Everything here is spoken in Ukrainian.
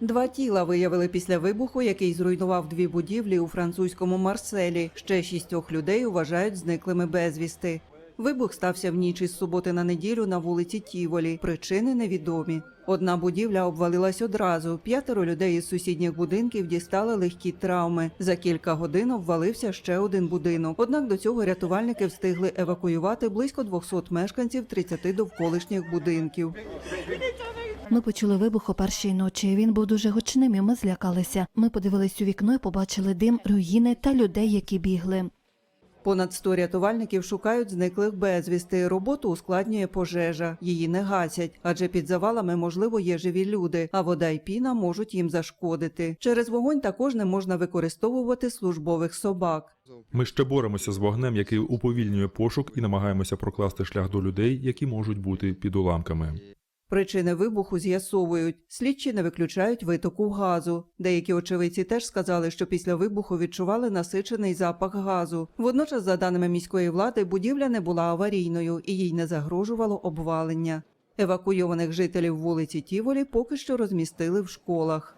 Два тіла виявили після вибуху, який зруйнував дві будівлі у французькому Марселі. Ще шістьох людей вважають зниклими безвісти. Вибух стався в ніч із суботи на неділю на вулиці Тіволі. Причини невідомі. Одна будівля обвалилась одразу. П'ятеро людей із сусідніх будинків дістали легкі травми. За кілька годин обвалився ще один будинок. Однак до цього рятувальники встигли евакуювати близько 200 мешканців 30 довколишніх будинків. Ми почули вибух о першій ночі. Він був дуже гучним, і ми злякалися. Ми подивились у вікно і побачили дим, руїни та людей, які бігли. Понад 100 рятувальників шукають зниклих безвісти. Роботу ускладнює пожежа. Її не гасять, адже під завалами, можливо, є живі люди, а вода й піна можуть їм зашкодити. Через вогонь також не можна використовувати службових собак. Ми ще боремося з вогнем, який уповільнює пошук, і намагаємося прокласти шлях до людей, які можуть бути під уламками. Причини вибуху з'ясовують. Слідчі не виключають витоку газу. Деякі очевидці теж сказали, що після вибуху відчували насичений запах газу. Водночас, за даними міської влади, будівля не була аварійною і їй не загрожувало обвалення. Евакуйованих жителів вулиці Тіволі поки що розмістили в школах.